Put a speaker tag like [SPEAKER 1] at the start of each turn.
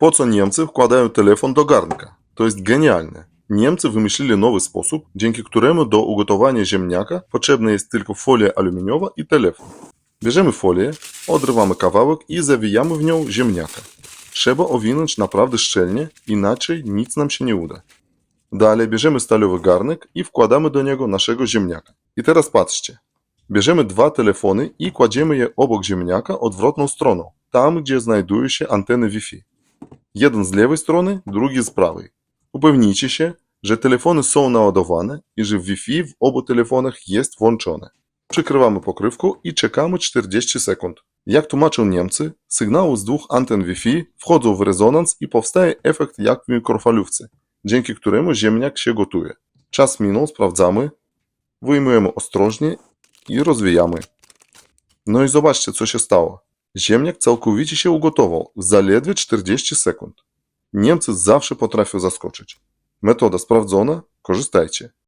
[SPEAKER 1] Po co Niemcy wkładają telefon do garnka? To jest genialne. Niemcy wymyślili nowy sposób, dzięki któremu do ugotowania ziemniaka potrzebna jest tylko folia aluminiowa i telefon. Bierzemy folię, odrywamy kawałek i zawijamy w nią ziemniaka. Trzeba owinąć naprawdę szczelnie, inaczej nic nam się nie uda. Dalej bierzemy stalowy garnek i wkładamy do niego naszego ziemniaka. I teraz patrzcie. Bierzemy dwa telefony i kładziemy je obok ziemniaka odwrotną stroną, tam gdzie znajdują się anteny Wi-Fi. Jeden z lewej strony, drugi z prawej. Upewnijcie się, że telefony są naładowane i że Wi-Fi w obu telefonach jest włączone. Przykrywamy pokrywką i czekamy 40 sekund. Jak tłumaczą Niemcy, sygnały z dwóch anten Wi-Fi wchodzą w rezonans i powstaje efekt jak w mikrofalówce, dzięki któremu ziemniak się gotuje. Czas minął, sprawdzamy, wyjmujemy ostrożnie i rozwijamy. No i zobaczcie, co się stało. Ziemniak całkowicie się ugotował w zaledwie 40 sekund. Niemcy zawsze potrafią zaskoczyć. Metoda sprawdzona, korzystajcie.